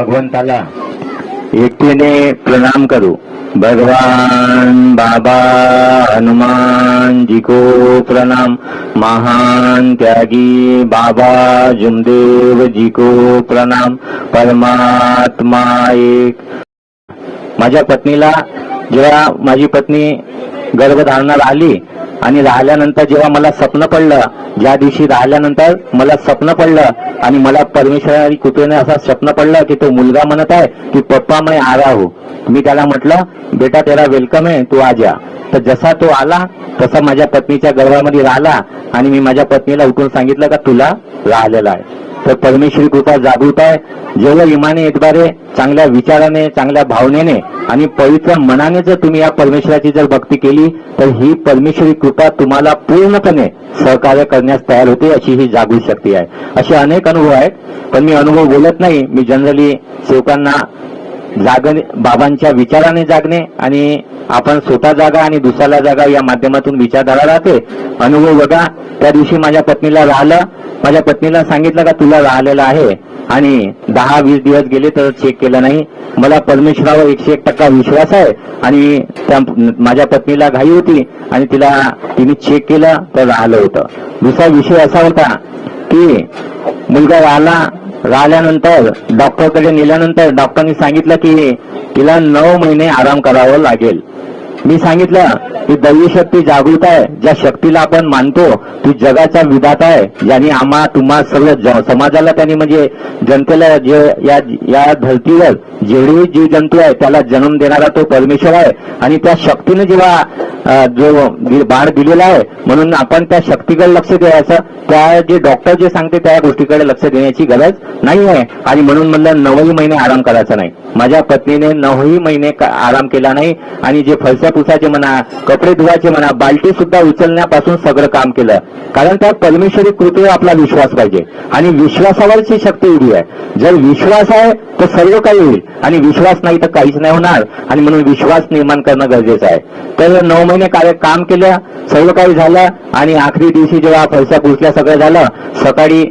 भगवंताला. एकटीने प्रणाम करू. भगवान बाबा हनुमान जी को प्रणाम. महान त्यागी बाबा जुमदेव जी को प्रणाम. परमात्मा एक. माझ्या पत्नीला जेव्हा माझी पत्नी गर्भधारणाला आली आणि राहिल्यानंतर जेव्हा मला स्वप्न पडलं ज्या दिवशी राहिल्यानंतर मला स्वप्न पडलं आणि मला परमेश्वराची कृपेने असं स्वप्न पडलं की तो मुलगा म्हणत आहे की पप्पा मी आ रहा मी त्याला म्हटलं बेटा तेरा वेलकम आहे तू आज या. तर जसा तो आला तसा माझ्या पत्नीच्या गर्भामध्ये राहिला आणि मी माझ्या पत्नीला उठून सांगितलं का तुला राहिलेला आहे. तर परमेश्वरी कृपा जागृत आहे. जेवढं इमाने एकद्वारे चांगल्या विचाराने चांगल्या भावनेने आणि पवित्र मनाने जर तुम्ही या परमेश्वराची जर भक्ती केली तर ही परमेश्वरी कृपा तुम्हाला पूर्णपणे सहकार्य करण्यास तयार होते अशी ही जागृत शक्ती आहे. असे अनेक अनुभव आहेत पण मी अनुभव बोलत नाही. मी जनरली सेवकांना जागणे बाबांच्या विचाराने जागणे आणि आपण स्वतः जागा आणि दुसऱ्याला जागा या माध्यमातून विचारधारा राहते. अनुभव बघा त्या दिवशी माझ्या पत्नीला राहिलं. माझ्या पत्नीला सांगितलं का तुला राहिलेलं आहे आणि दहा वीस दिवस गेले तर चेक केलं नाही. मला परमेश्वरावर एकशे एक टक्का विश्वास आहे आणि त्या माझ्या पत्नीला घाई होती आणि तिला तिने चेक केलं तर राहिलं होतं. दुसरा विषय असा होता की मुलगा राहिला राहिल्यानंतर डॉक्टरकडे नेल्यानंतर डॉक्टरनी सांगितलं की तिला नऊ महिने आराम करावं लागेल. मी सांगितलं ही दैवी शक्ती जागृत आहे. ज्या शक्तीला आपण मानतो ती जगाचा विधाता आहे. ज्याने आम्हा तुम्हा सर्व समाजाला त्यांनी म्हणजे जनतेला जे या या धर्तीवर जेवढे जीव जंतू आहे त्याला जन्म देणारा तो परमेश्वर आहे. आणि त्या शक्तीने जेव्हा जो बाण दिलेला आहे म्हणून आपण त्या शक्तीकडे लक्ष द्यायचं त्या जे डॉक्टर जे सांगते त्या गोष्टीकडे लक्ष देण्याची गरज नाही आहे. आणि म्हणून म्हणलं नऊही महिने आराम करायचा नाही. माझ्या पत्नीने नऊही महिने आराम केला नाही. आणि जे फलसापुसाचे पुसायचे म्हणा कपडे धुवायचे म्हणा बालटी सुद्धा उचलण्यापासून सगळं काम केलं. कारण त्या परमेश्वरी कृतीवर आपला विश्वास पाहिजे. आणि विश्वासावरची शक्ती उभी आहे. जर विश्वास आहे तर सर्व काही होईल. आणि विश्वास नाही तर काहीच नाही होणार. आणि म्हणून विश्वास निर्माण करणं गरजेचं आहे. तर नऊ महिने कार्य काम केलं सर्व काही झालं आणि आखरी दिवशी जेव्हा पैसा पुसल्या सगळं झालं सकाळी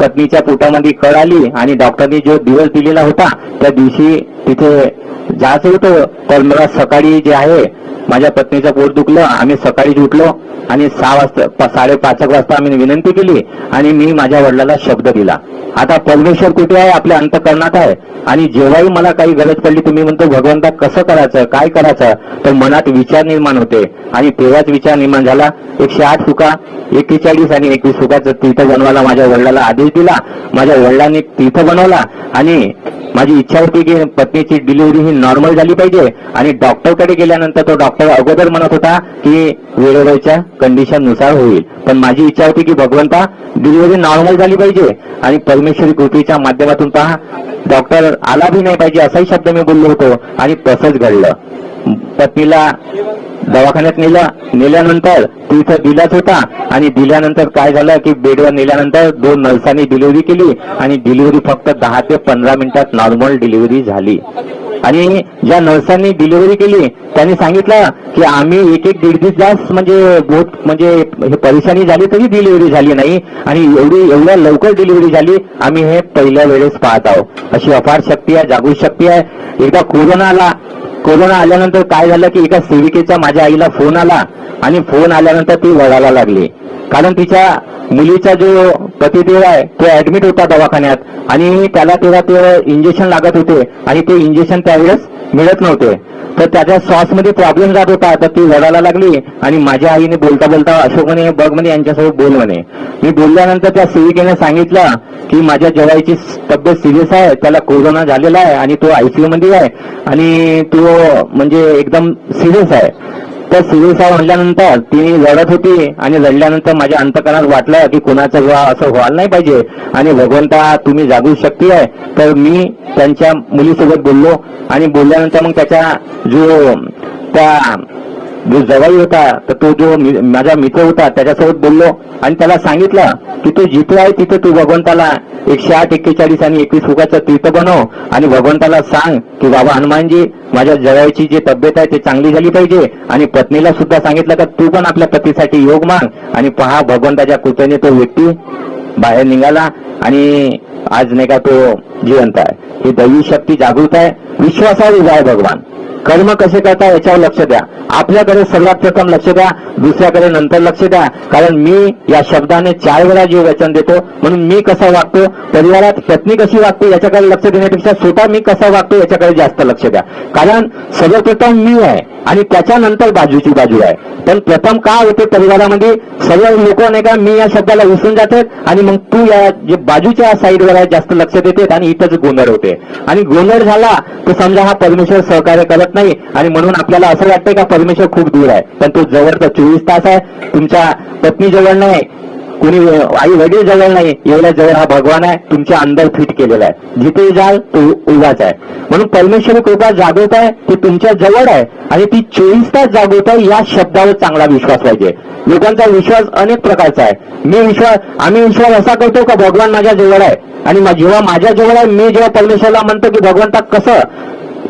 पत्नीच्या पोटामध्ये कळ आली आणि डॉक्टरनी जो दिवस दिलेला होता त्या दिवशी तिथे जायचं होतं तर मला सकाळी जे आहे माझ्या पत्नीचं पोट दुखलं आम्ही सकाळीच उठलो आणि सहा वाजता साडेपाच एक वाजता आम्ही विनंती केली आणि मी माझ्या वडिलाला शब्द दिला. आता परमेश्वर कुठे आहे? आपल्या अंतकरणात आहे. आणि जेव्हाही मला काही गरज पडली तुम्ही म्हणतो भगवंता कसं करायचं? काय करायचं? तर मनात विचार निर्माण होते. आणि तेव्हाच विचार निर्माण झाला. एकशे आठ सुका एकेचाळीस आणि एकवीस सुखाचं तीर्थ बनवायला माझ्या वडिलाला आदेश दिला. माझ्या वडिलांनी तीर्थ बनवला. आणि माझी इच्छा होती की पत्नीची डिलिव्हरी ही नॉर्मल झाली पाहिजे. आणि डॉक्टरकडे गेल्यानंतर तो डॉक्टर अगोदर म्हणत होता की वेळेवेळच्या कंडिशननुसार होईल. पण माझी इच्छा होती की भगवंता डिलिव्हरी नॉर्मल झाली पाहिजे. आणि परमेश्वरी कृतीच्या माध्यमातून पहा. डॉक्टर आला बी नाही पाहिजे असाही शब्द मी बोललो होतो आणि तसंच घडलं. पत्नीला दवाखान्यात नेलं. नेल्यानंतर तिथं दिलाच होता. आणि दिल्यानंतर काय झालं की बेडवर नेल्यानंतर दोन नर्सांनी डिलिव्हरी केली. आणि डिलिव्हरी फक्त दहा ते पंधरा मिनिटात नॉर्मल डिलिव्हरी झाली. आणि ज्या नर्सांनी डिलिव्हरी केली त्यांनी सांगितलं की आम्ही एक एक दीड दीड तास म्हणजे बहुत म्हणजे हे परेशानी झाली तरी डिलिव्हरी झाली नाही. आणि एवढी एवढ्या लवकर डिलिव्हरी झाली आम्ही हे पहिल्या वेळेस पाहत आहोत. अशी अपार शक्ती आहे जागृत शक्ती आहे. एकदा कोरोना आला कोरोना आल्यानंतर काय झालं की एका सेविकेचा माझ्या आईला फोन आला आणि फोन आल्यानंतर ती वळायला लागली. कारण तिच्या मुलीचा जो पतिदेव आहे तो ऍडमिट होता दवाखान्यात आणि त्याला तेव्हा ते इंजेक्शन लागत होते आणि ते इंजेक्शन त्यावेळेस मिळत नव्हते. तर त्याच्या श्वासमध्ये प्रॉब्लेम जात होता. तर ती रडायला लागली आणि माझ्या आईने बोलता बोलता अशोक म्हणे बघ म्हणे यांच्यासोबत बोल म्हणे. मी बोलल्यानंतर त्या सेविकेने सांगितलं की माझ्या जवाईची तब्येत सिरियस आहे त्याला कोरोना झालेला आहे आणि तो आयसीयू मध्ये आहे आणि तो म्हणजे एकदम सिरियस आहे. तर सिरियस म्हणल्यानंतर ती रडत होती आणि रडल्यानंतर माझ्या अंतकरणात वाटलं की कोणाचं विवाह असं व्हायला नाही पाहिजे. आणि भगवंता तुम्ही जागृत शक्ती आहे. तर मी त्यांच्या मुलीसोबत बोललो आणि बोलल्यानंतर मग त्याच्या जो त्या जो जवाई होता तर तो जो माझा मित्र होता त्याच्यासोबत बोललो. आणि त्याला सांगितलं की तू जिथे आहे तिथे तू भगवंताला एकशे आठ एक्केचाळीस आणि एकवीस फुगाचं तीर्थ बनव. आणि भगवंताला सांग की बाबा हनुमानजी माझ्या जवाईची जी तब्येत आहे ती चांगली झाली पाहिजे. आणि पत्नीला सुद्धा सांगितलं का तू पण आपल्या पतीसाठी योग माग. आणि पहा भगवंताच्या कृपेने तो व्यक्ती बाहेर निघाला. आणि आज नाही का तो जिवंत आहे. ही दैवी शक्ती जागृत आहे. विश्वासावर उभा आहे भगवान. कर्म कसे करता याच्यावर लक्ष द्या. आपल्याकडे सर्वात प्रथम लक्ष द्या दुसऱ्याकडे नंतर लक्ष द्या. कारण मी या शब्दाने चार वेळा जे वचन देतो म्हणून मी कसा वागतो परिवारात पत्नी कशी वागते याच्याकडे लक्ष देण्यापेक्षा स्वतः मी कसा वागतो याच्याकडे जास्त लक्ष द्या. कारण सर्वप्रथम मी आहे आणि त्याच्यानंतर बाजूची बाजू आहे. पण प्रथम काय होते परिवारामध्ये? सर्व लोक नाही का मी या शब्दाला उसून जातात आणि मग तू या जे बाजूच्या साईडवर आहे जास्त लक्ष देते आणि इथंच गोंधळ होते. आणि गोंधळ झाला तर समजा हा परमेश्वर सहकार्य करत नाही. आणि म्हणून आपल्याला असं वाटतंय का परमेश्वर खूप दूर आहे. पण तो जवळ तर चोवीस तास आहे. तुमच्या पत्नी जवळ नाही. कोणी आई वडील जवळ नाही. एवढ्या जवळ हा भगवान आहे. तुमच्या अंदर फिट केलेला आहे. जिथे जाल तो उगाच आहे. म्हणून परमेश्वर कृपा जागवत आहे. ती तुमच्या जवळ आहे. आणि ती चोवीस तास जागवत आहे. या शब्दावर चांगला विश्वास पाहिजे. लोकांचा विश्वास अनेक प्रकारचा आहे. मी विश्वास आम्ही विश्वास असा करतो का भगवान माझ्या जवळ आहे. आणि जेव्हा माझ्या जवळ आहे मी जेव्हा परमेश्वरला म्हणतो की भगवंता कसं?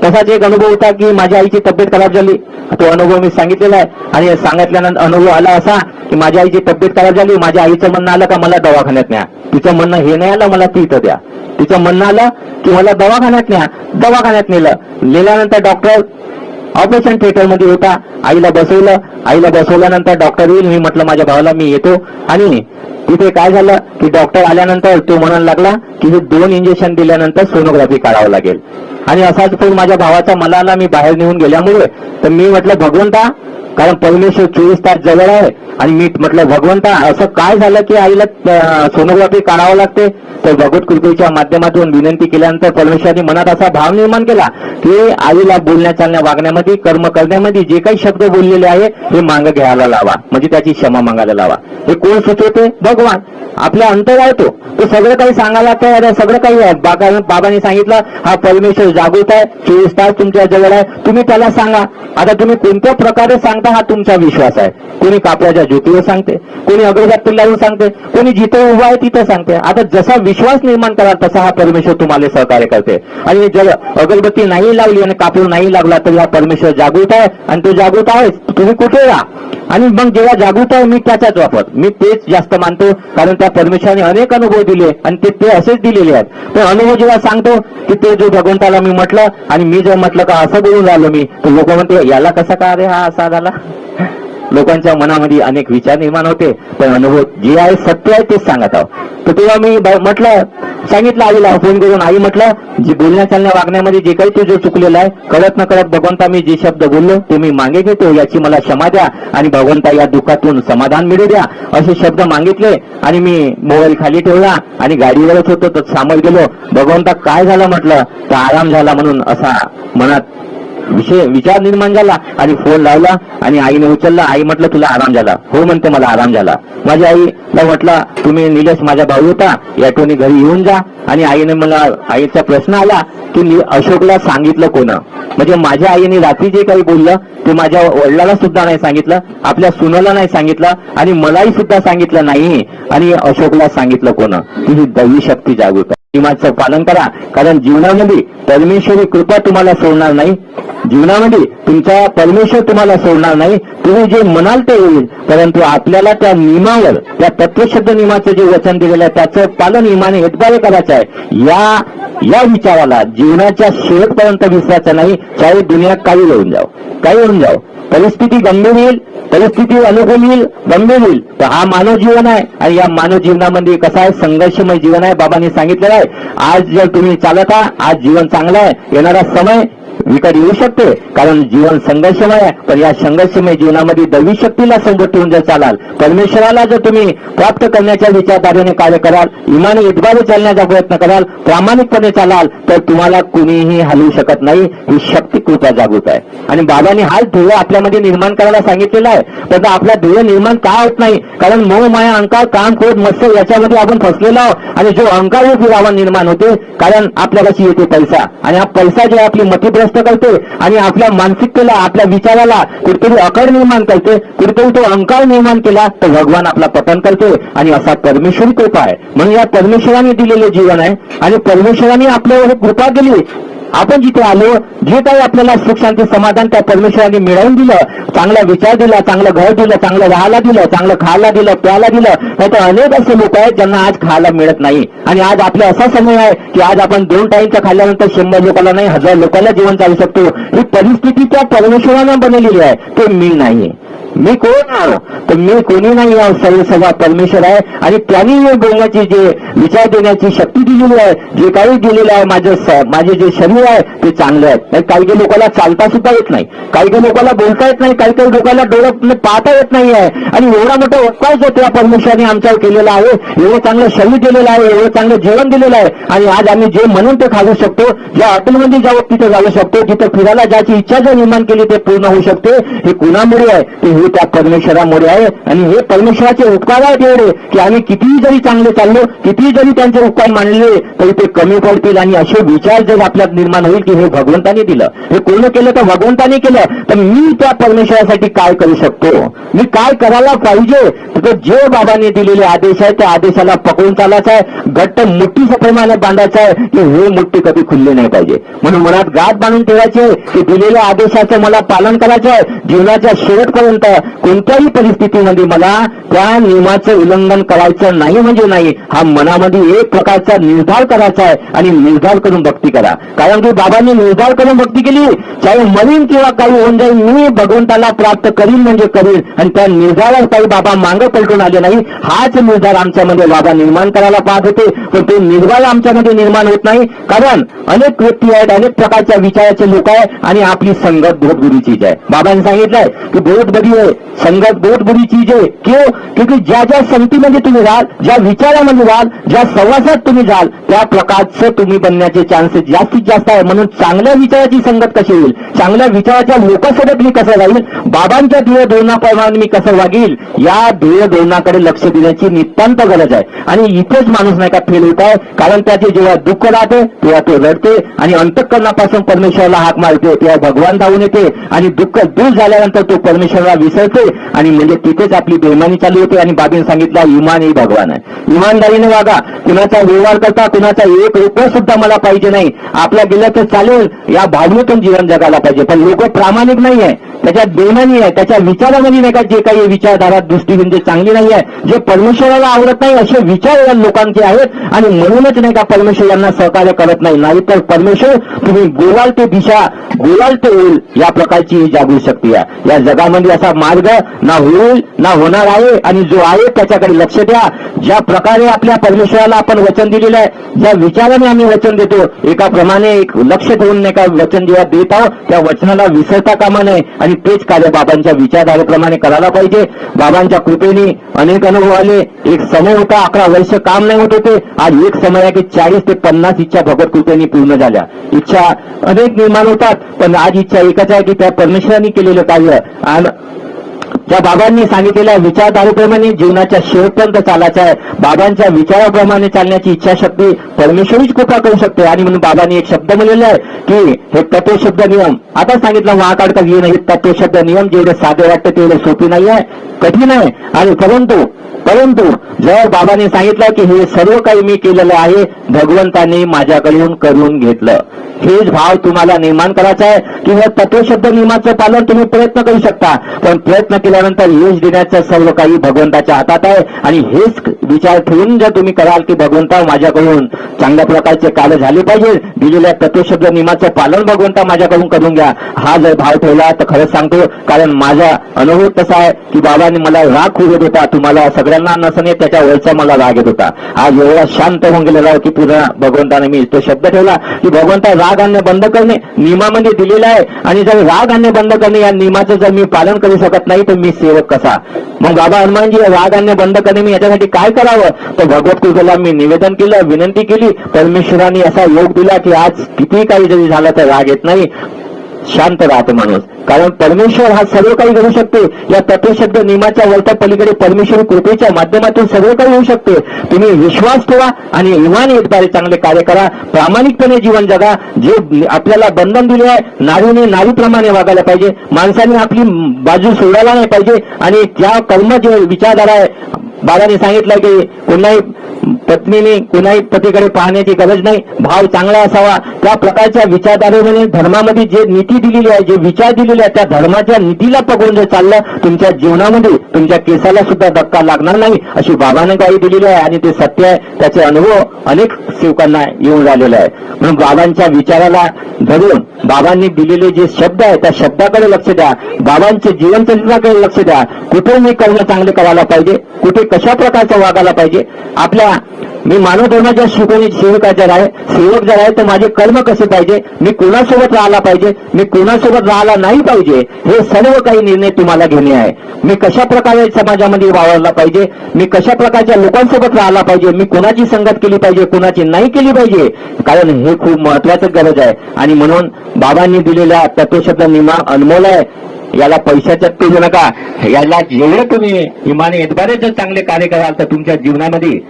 तसाच एक अनुभव होता की माझ्या आईची तब्येत खराब झाली. तो अनुभव मी सांगितलेला आहे. आणि सांगितल्यानंतर अनुभव आला असा की माझ्या आईची तब्येत खराब झाली. माझ्या आईचं म्हणणं आलं का मला दवाखान्यात न्या. तिचं म्हणणं हे नाही आलं मला ती इथं द्या. तिचं म्हणणं आलं की मला दवाखान्यात न्या. दवाखान्यात नेलं. नेल्यानंतर डॉक्टर ऑपरेशन थिएटरमध्ये होता. आईला बसवलं. आईला बसवल्यानंतर डॉक्टर येईल. मी म्हटलं माझ्या भावाला मी येतो. आणि तिथे काय झालं की डॉक्टर आल्यानंतर तो म्हणायला लागला की हे दोन इंजेक्शन दिल्यानंतर सोनोग्राफी काढावं लागेल. आणि असाच फोन माझ्या भावाचा मलाला मी बाहेर निघून गेल्यामुळे. तर मी म्हटलं भगवंता कारण परमेश्वर चोवीस तास जवळ आहे आणि मी म्हटलं भगवंता असं काय झालं की आईला सोनोग्राफी काढावं लागते? तर भगवत कृपेच्या माध्यमातून विनंती केल्यानंतर परमेश्वराने मनात असा भाव निर्माण केला की आईला बोलण्या चालण्या वागण्यामध्ये कर्म करण्यामध्ये जे काही शब्द बोललेले आहे हे मांग घ्यायला लावा. म्हणजे त्याची क्षमा मागायला लावा. हे कोण सुचवते? भगवान. आपल्या अंतर आहे तो तो सगळं काही सांगायला तयार आहे सगळं काही आहे. बाबा बाबांनी सांगितलं हा परमेश्वर जागृत आहे चोवीस तास तुमच्या जवळ आहे. तुम्ही त्याला सांगा. आता तुम्ही कोणत्या प्रकारे सांगता हा तुमचा विश्वास आहे. कोणी कापडाच्या ज्योतीवर सांगते कोणी अगरबत्ती पिल्लावर सांगते कोणी जिथं उभा आहे तिथं सांगते. आता जसा विश्वास निर्माण करा तसा हा परमेश्वर तुम्हाला सहकार्य करते. आणि जर अगरबत्ती नाही लावली आणि कापूर नाही लागला तर हा परमेश्वर जागृत आहे. आणि तो जागृत आहे. तुम्ही कुठे राहा? आणि मग जेव्हा जागृत आहे मी त्याचाच वापर मी तेच जास्त मानतो कारण त्या परमेश्वराने अनेक अनुभव दिले आणि ते ते असेच दिलेले आहेत. पण अनुभव जेव्हा सांगतो की ते जो भगवंताला मी म्हटलं आणि मी जर म्हटलं का असं बोलून राहिलो मी तर लोक म्हणते याला कसा का अरे हा असा झाला? लोकांच्या मनामध्ये अनेक विचार निर्माण होते पण अनुभव जे आहे सत्य आहे तेच सांगत आहोत. तर तेव्हा मी म्हटलं सांगितलं आईला फोन करून आई म्हटलं जी बोलण्या चालण्या वागण्यामध्ये जे काही तुझं चुकलेलं आहे कळत न कळत भगवंता मी जे शब्द बोललो ते मी मागे घेतो याची मला क्षमा द्या आणि भगवंता या दुःखातून समाधान मिळू द्या. असे शब्द मागितले आणि मी मोबाईल खाली ठेवला आणि गाडीवरच होतो तर सामोर गेलो. भगवंता काय झालं म्हटलं? तर आराम झाला म्हणून असा मनात विषय विचार निर्माण झाला आणि फोन लावला आणि आईने उचलला. आई म्हटलं तुला आराम झाला. हो म्हणते मला आराम झाला. माझ्या आईला म्हटलं तुम्ही निलेश माझा भाऊ होता. याटोनी घरी येऊन जा. आणि आईने मला आईचा प्रश्न आला की अशोकला सांगितलं कोण? म्हणजे माझ्या आईने रात्री जे काही बोललं ते माझ्या वडिलाला सुद्धा नाही सांगितलं आपल्या सुनाला नाही सांगितलं आणि मलाही सुद्धा सांगितलं नाही आणि अशोकला सांगितलं कोण. तुझी ही दैवी शक्ती जागृत नियमाचं पालन करा. कारण जीवनामध्ये परमेश्वरी कृपा तुम्हाला सोडणार नाही. जीवनामध्ये तुमचा परमेश्वर तुम्हाला सोडणार नाही. तुम्ही जे म्हणाल ते होईल. परंतु आपल्याला त्या नियमावर त्या तत्वशब्द नियमाचं जे वचन दिलेलं आहे त्याचं पालन नियमाने हेतभावे करायचं आहे. या या विचाराला जीवनाच्या शेवटपर्यंत विसरायचं नाही. चाहे दुनिया काही होऊन जाओ. काही होऊन जाओ. परिस्थिती गंभीर येईल परिस्थिती अनुकूल येईल गंभीर येईल तर हा मानव जीवन आहे आणि या मानव जीवनामध्ये कसं आहे? संघर्षमय जीवन आहे बाबांनी सांगितलेलं आहे. आज जर तुम्ही चालत आहात आज जीवन चांगलं आहे येणारा समय विकत येऊ शकते. कारण जीवन संघर्षमय आहे पण या संघर्षमय जीवनामध्ये दैवी शक्तीला समोर ठेवून जर चालाल परमेश्वराला जर तुम्ही प्राप्त करण्याच्या विचारधारेने कार्य कराल इमाने इतबारे चालण्याचा प्रयत्न कराल प्रामाणिकपणे चालाल तर तुम्हाला कुणीही हलवू शकत नाही. ही शक्ती कृपा जागृत आहे. आणि बाबांनी हाच ध्येय आपल्यामध्ये निर्माण करायला सांगितलेला आहे. पण आपला ध्येय निर्माण का होत नाही? कारण मोह माया अंकार काम क्रोध मत्स्य याच्यामध्ये आपण फसलेलो आहोत. आणि जो अंकार रूपी निर्माण होते कारण आपल्यापाशी येते पैसा. आणि हा पैसा जे आपली मतिभ्रष्ट करते आणि आपल्या मानसिकतेला आपल्या विचाराला कुठेतरी अकड निर्माण करते. कुठेतरी तो अंकार निर्माण केला तर भगवान आपला पतन करते आणि असा परमेश्वरी कृपा आहे. म्हणून या परमेश्वराने दिलेले जीवन आहे आणि परमेश्वराने आपल्यावर कृपा केली. आपण जिथे आलो जे काही आपल्याला सुख शांती समाधान त्या परमेश्वराने मिळवून दिलं चांगला विचार दिला चांगलं घर दिलं चांगलं राहायला दिलं चांगलं खायला दिलं प्यायला दिलं नाही तर अनेक असे लोक आहेत ज्यांना आज खायला मिळत नाही. आणि आज आपला असा समय आहे की आज आपण दोन टाईमचा खाल्ल्यानंतर शंभर लोकांना नाही हजार लोकांना जीवन चालू शकतो. ही परिस्थिती त्या परमेश्वरानं बनवलेली आहे. ते मी नाही. मी कोण आहो? तर मी कोणी नाही आहो? सर्व परमेश्वर आहे. आणि त्यांनी बोलण्याची जे विचार देण्याची शक्ती दिलेली आहे जे काही दिलेलं आहे माझं माझे जे शरीर आहे ते चांगलं आहे. काही काही लोकांना चालता सुद्धा येत नाही. काही काही लोकांना बोलता येत नाही. काही काही लोकांना डोळ्यात पाहता येत नाही आहे. आणि एवढा मोठा उपकार जो त्या परमेश्वराने आमच्यावर केलेला आहे एवढं चांगलं शरीर दिलेलं आहे एवढं चांगलं जेवण दिलेलं आहे. आणि आज आम्ही जे म्हणून ते खाऊ शकतो ज्या हॉटेलमध्ये जाऊ तिथे जाऊ शकतो तिथे फिरायला ज्याची इच्छा जर निर्माण केली ते पूर्ण होऊ शकते. हे कुणामुळे आहे? ते हे त्या परमेश्वरामुळे आहे. आणि हे परमेश्वराचे उपकार आहेत एवढे की आम्ही कितीही जरी चांगले चाललो कितीही जरी त्यांचे उपकार मानले तरी ते कमी पडतील आणि असे विचार जर आपल्यात निर्माण होईल की हे भगवंताने दिलं. हे कोण केलं तर भगवंताने केलं. तर मी त्या परमेश्वरासाठी काय करू शकतो? मी काय करायला पाहिजे? तर जे बाबाने दिलेले आदेश आहे त्या आदेशाला पकडून चालायचा आहे. घट्ट मुठ्ठी प्रमाणात बांधायचं आहे की हे मुठ्ठी कधी खुलले नाही पाहिजे. म्हणून मनात गाठ बांधून ठेवायचे की दिलेल्या आदेशाचं मला पालन करायचं आहे. जीवनाच्या शेवटपर्यंत कोणत्याही परिस्थितीमध्ये मला त्या नियमाचं उल्लंघन करायचं नाही म्हणजे नाही. हा मनामध्ये एक प्रकारचा निर्धार करायचा आहे आणि निर्धार करून भक्ती करा. कारण की बाबांनी निर्धार करून भक्ती केली. चाहे मरीन किंवा काही होऊन जाईल मी भगवंताला प्राप्त करीन म्हणजे करीन. आणि त्या निर्धारावर काही बाबा मागं पलटून आले नाही. हाच निर्धार आमच्यामध्ये बाबा निर्माण करायला पाहत होते. पण ते निर्धार आमच्यामध्ये निर्माण होत नाही. कारण अनेक व्यक्ती आहेत अनेक प्रकारच्या विचाराचे लोक आहे आणि आपली संगत बहुत गुरुचीच आहे. बाबांनी सांगितलंय की बहुत बरी है संघर्ष बहुत बुरी चीज है क्यों? क्योंकि ज्या ज्या संगतीमध्ये तुम्ही जाल ज्या विचारामध्ये जाल ज्या सहवासात तुम्ही जाल त्या प्रकारचं तुम्ही बनण्याचे चान्सेस जास्तीत जास्त आहे. म्हणून चांगल्या विचाराची संगत कशी होईल? चांगल्या विचाराच्या लोकांसोबत मी कसं राहील? बाबांच्या ध्येय धोरणाप्रमाणे मी कसं वागील? या ध्येय धोरणाकडे लक्ष देण्याची नितांत गरज आहे. आणि इथेच माणूस नाही का फेल होत आहे. कारण त्याचे जेव्हा दुःख राहते तेव्हा तो रडते आणि अंतकरणापासून परमेश्वराला हाक मारते. तेव्हा भगवान धावून येते आणि दुःख दूर झाल्यानंतर तो परमेश्वराला विसरते आणि म्हणजे तिथेच आपली बेमानी चालू होते आणि बाबीने सांगितलं इमान ही भगवान आहे इमानदारीने वागा. कुणाचा व्यवहार करता कुणाचा एक रुपया सुद्धा मला पाहिजे नाही. आपल्या गेलं तर चालेल या भावनेतून जीवन जगायला पाहिजे. पण लोक प्रामाणिक नाही आहे त्याच्या बेमानी आहे त्याच्या विचारामध्ये नाही का जे काही विचारधारा दृष्टिकोन चांगली नाही आहे जे परमेश्वराला आवडत नाही असे विचार या लोकांचे आहेत आणि म्हणूनच नाही का परमेश्वर यांना सहकार्य करत नाही. नाही तर परमेश्वर तुम्ही गोवाल ते दिशा गोवाल ते होईल या प्रकारची ही जागृत शक्ती आहे. या जगामध्ये असा मार्ग ना होईल ना होणार आहे आणि जो आहे त्याच्याकडे लक्ष द्या. ज्या प्रकारे आपल्या परमेश्वराला आपण वचन दिलेलं आहे ज्या विचाराने आम्ही वचन देतो एकाप्रमाणे एक लक्ष ठेवून नाही का वचन जेव्हा देत आहोत त्या वचनाला विसरता कामा नये आणि तेच कार्य बाबांच्या विचारधारेप्रमाणे करायला पाहिजे. बाबांच्या कृपेने अनेक अनुभव आले. एक समय होता अकरा वर्ष काम नाही होत होते. आज एक समय आहे की चाळीस ते पन्नास इच्छा भगवत कृपेने पूर्ण झाल्या. इच्छा अनेक निर्माण होतात पण आज इच्छा एकच आहे की त्या परमेश्वरांनी केलेलं कार्य. आणि ज्या बाबांनी सांगितलेल्या विचारधारेप्रमाणे जीवनाच्या शेवटपर्यंत चालायचं आहे बाबांच्या विचाराप्रमाणे चालण्याची इच्छाशक्ती परमेश्वरीच कृपा करू शकते. आणि म्हणून बाबांनी एक शब्द म्हणलेला आहे की हे तत्वशब्द नियम. आता सांगितलं महाकाडका घेणं हे तत्वशब्द नियम जेवढे साधे वाटते तेवढे सोपे नाही आहे कठीण आहे. आणि परंतु परंतु जर बाबांनी सांगितलं की हे सर्व काही मी केलेलं आहे भगवंताने माझ्याकडून करून घेतलं. हेच भाव तुम्हाला निर्माण करायचा आहे की हे तत्वशब्द नियमाचं पालन तुम्ही प्रयत्न करू शकता. पण प्रयत्न केल्यानंतर यश देण्याचं सर्व काही भगवंताच्या हातात आहे आणि हेच विचार ठेवून जर तुम्ही कराल की भगवंता माझ्याकडून चांगल्या प्रकारचे कार्य झाले पाहिजे दिलेल्या तत्वशब्द नियमाचं पालन भगवंता माझ्याकडून करून घ्या. हा जर भाव ठेवला तर खरंच सांगतो कारण माझा अनुभव तसा आहे की बाबांनी मला राग खूप देता होता तुम्हाला सगळ्यांना नसणे त्याच्या वरचा मला राग येत होता. आज एवढा शांत होऊन गेलेला की पुन्हा भगवंताने मी तो शब्द ठेवला की भगवंता राग आणणे बंद करणे नियमामध्ये दिलेला आहे. आणि जर राग आणणे बंद करणे या नियमाचं जर मी पालन करू शकत नाही तर मी सेवक कसा? मग बाबा हनुमानजी राग आणणे बंद करणे मी याच्यासाठी काय करावं? तर भगवत कृपेला मी निवेदन केलं विनंती केली. परमेश्वराने असा योग दिला की आज किती काही जरी झालं तर राग येत नाही. शांत राहतो माणूस. कारण परमेश्वर हा सर्व काही घडू शकते. या तत्वशब्द नियमाच्या वरच्या पलीकडे परमेश्वर कृपेच्या माध्यमातून सर्व काही होऊ शकते. तुम्ही विश्वास ठेवा आणि इमान येतबारे चांगले कार्य करा. प्रामाणिकपणे जीवन जगा. जे आपल्याला बंधन दिले आहे नारीने नारीप्रमाणे वागायला पाहिजे. माणसाने आपली बाजू सोडायला नाही पाहिजे. आणि त्या कर्म जे विचारधारा आहे. बाबांनी सांगितलं की कोणाही पत्नीने कोणाही पतीकडे पाहण्याची गरज नाही. भाव चांगला असावा. त्या प्रकारच्या विचारधारेमध्ये धर्मामध्ये जे नीती दिलेली आहे जे विचार दिले आहे त्या धर्माच्या निधीला पकडून जर चाललं तुमच्या जीवनामध्ये तुमच्या केसाला सुद्धा धक्का लागणार नाही अशी बाबाने काही दिलेली आहे आणि ते सत्य आहे. त्याचे अनुभव अनेक सेवकांना येऊन राहिलेले आहे म्हणून बाबांच्या विचाराला धरून बाबांनी दिलेले जे शब्द आहे त्या शब्दाकडे लक्ष द्या. बाबांचे जीवनचरित्राकडे लक्ष द्या. कुठे मी कर्म चांगले करायला पाहिजे? कुठे कशा प्रकारचं वागायला पाहिजे? आपल्या मी मानव धर्माच्या शिकवणी सेवका जर आहे सेवक जर आहे तर माझे कर्म कसे पाहिजे? मी कोणासोबत राहायला पाहिजे? मी कोणासोबत राहायला नाही पाहिजे? हे सर्व काही निर्णय तुम्हाला घेणे आहे. मी कशा प्रकारे समाजामध्ये वावरला पाहिजे? मी कशा प्रकारच्या लोकांसोबत राहायला पाहिजे? मी कोणाची संगत केली पाहिजे? कोणाची नाही केली पाहिजे? कारण हे खूप महत्वाचं गरज आहे. आणि म्हणून बाबांनी दिलेल्या तत्वशब्द निमा अनमोल आहे. याला पैशाच्यात करू नका. याला जेवढं तुम्ही इमाने एतबारे जर चांगले कार्य कराल तर तुमच्या जीवनामध्ये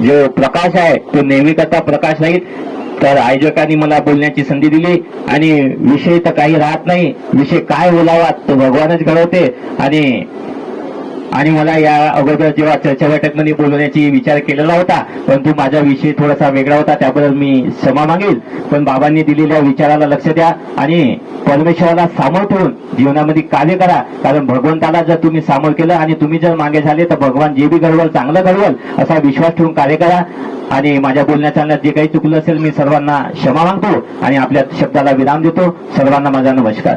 जो प्रकाश आहे तो नेहमी करता प्रकाश नाही. तर आयोजकांनी मला बोलण्याची संधी दिली आणि विषय तर काही राहत नाही. विषय काय बोलावा तो भगवानच घडवते. आणि आणि मला या अगोदर जेव्हा चर्चा बैठकमध्ये बोलवण्याची विचार केलेला होता परंतु माझा विषय थोडासा वेगळा होता त्याबद्दल मी क्षमा मागेल. पण बाबांनी दिलेल्या विचाराला लक्ष द्या आणि परमेश्वराला सामोर ठेवून जीवनामध्ये कार्य करा. कारण भगवंताला जर तुम्ही सामोर केलं आणि तुम्ही जर मागे झाले तर भगवान जे बी घडवल चांगलं घडवल असा विश्वास ठेवून कार्य करा. आणि माझ्या बोलण्या चालण्यात जे काही चुकलं असेल मी सर्वांना क्षमा मागतो आणि आपल्या शब्दाला विराम देतो. सर्वांना माझा नमस्कार.